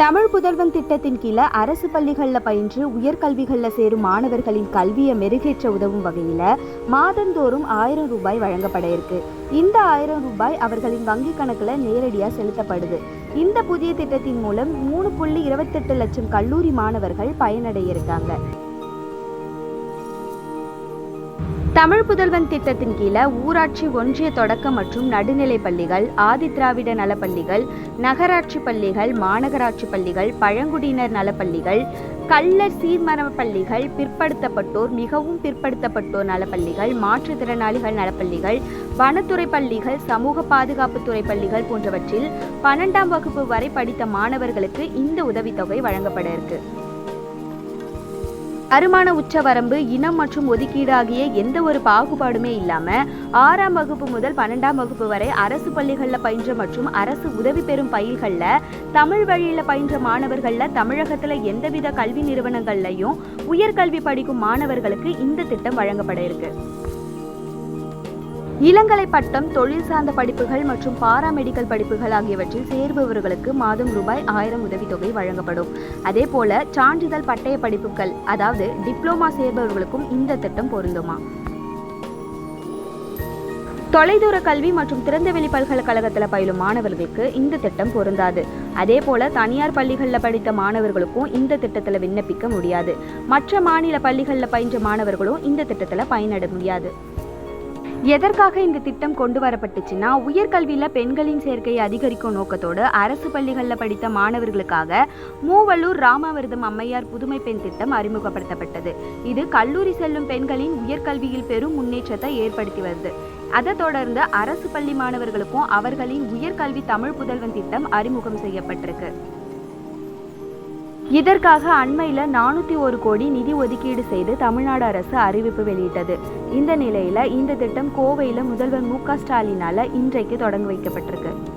தமிழ் புதல்வன் திட்டத்தின் கீழே அரசு பள்ளிகளில் பயின்று உயர்கல்விகளில் சேரும் மாணவர்களின் கல்வியை மெருகேற்ற உதவும் வகையில் மாதந்தோறும் ஆயிரம் ரூபாய் வழங்கப்பட இருக்கு. இந்த ஆயிரம் ரூபாய் அவர்களின் வங்கி கணக்கில் நேரடியாக செலுத்தப்படுது. இந்த புதிய திட்டத்தின் மூலம் மூணு புள்ளி இருபத்தெட்டு லட்சம் கல்லூரி மாணவர்கள் பயனடைய இருக்காங்க. தமிழ் புதல்வன் திட்டத்தின் கீழே ஊராட்சி ஒன்றிய தொடக்க மற்றும் நடுநிலை பள்ளிகள் ஆதிதிராவிட நலப்பள்ளிகள் நகராட்சி பள்ளிகள் மாநகராட்சி பள்ளிகள் பழங்குடியினர் நலப்பள்ளிகள் கள்ளர் சீர்மரப பள்ளிகள் பிற்படுத்தப்பட்டோர் மிகவும் பிற்படுத்தப்பட்டோர் நலப்பள்ளிகள் மாற்றுத்திறனாளிகள் நலப்பள்ளிகள் வனத்துறை பள்ளிகள் சமூக பாதுகாப்புத்துறை பள்ளிகள் போன்றவற்றில் பன்னெண்டாம் வகுப்பு வரை படித்த மாணவர்களுக்கு இந்த உதவித்தொகை வழங்கப்பட இருக்கு. வருமான உச்சவரம்பு இனம் மற்றும் ஒதுக்கீடு ஆகிய எந்த ஒரு பாகுபாடுமே இல்லாமல் ஆறாம் வகுப்பு முதல் பன்னெண்டாம் வகுப்பு வரை அரசு பள்ளிகளில் பயின்ற மற்றும் அரசு உதவி பெறும் பயில்களில் தமிழ் வழியில் பயின்ற மாணவர்களில் தமிழகத்தில் எந்தவித கல்வி நிறுவனங்கள்லையும் உயர்கல்வி படிக்கும் மாணவர்களுக்கு இந்த திட்டம் வழங்கப்பட இருக்கு. இளங்கலை பட்டம் தொழில் சார்ந்த படிப்புகள் மற்றும் பாராமெடிக்கல் படிப்புகள் ஆகியவற்றில் சேர்பவர்களுக்கு மாதம் ரூபாய் ஆயிரம் உதவித்தொகை வழங்கப்படும். அதே போல சான்றிதழ் பட்டய படிப்புகள் அதாவது டிப்ளோமா சேர்பவர்களுக்கும் இந்த திட்டம் பொருந்துமா? தொலைதூர கல்வி மற்றும் திறந்தவெளி பல்கலைக்கழகத்தில் பயிலும் மாணவர்களுக்கு இந்த திட்டம் பொருந்தாது. அதே போல தனியார் பள்ளிகளில் படித்த மாணவர்களுக்கும் இந்த திட்டத்தில் விண்ணப்பிக்க முடியாது. மற்ற மாநில பள்ளிகளில் பயின்ற மாணவர்களும் இந்த திட்டத்தில் பயனட முடியாது. எதற்காக இந்த திட்டம் கொண்டு வரப்பட்டுச்சுன்னா உயர்கல்வியில் பெண்களின் சேர்க்கையை அதிகரிக்கும் நோக்கத்தோடு அரசு பள்ளிகளில் படித்த மாணவர்களுக்காக மூவலூர் ராமாவிரதம் அம்மையார் புதுமை பெண் திட்டம் அறிமுகப்படுத்தப்பட்டது. இது கல்லூரி செல்லும் பெண்களின் உயர்கல்வியில் பெரும் முன்னேற்றத்தை ஏற்படுத்தி வருது. அதை தொடர்ந்து அரசு பள்ளி மாணவர்களுக்கும் அவர்களின் உயர்கல்வி தமிழ் புதல்வன் திட்டம் அறிமுகம் செய்யப்பட்டிருக்கு. இதற்காக அண்மையில் நானூற்றி ஒரு கோடி நிதி ஒதுக்கீடு செய்து தமிழ்நாடு அரசு அறிவிப்பு வெளியிட்டது. இந்த நிலையில் இந்த திட்டம் கோவையில் முதல்வர் மு க ஸ்டாலினால் இன்றைக்கு தொடங்கி வைக்கப்பட்டிருக்கு.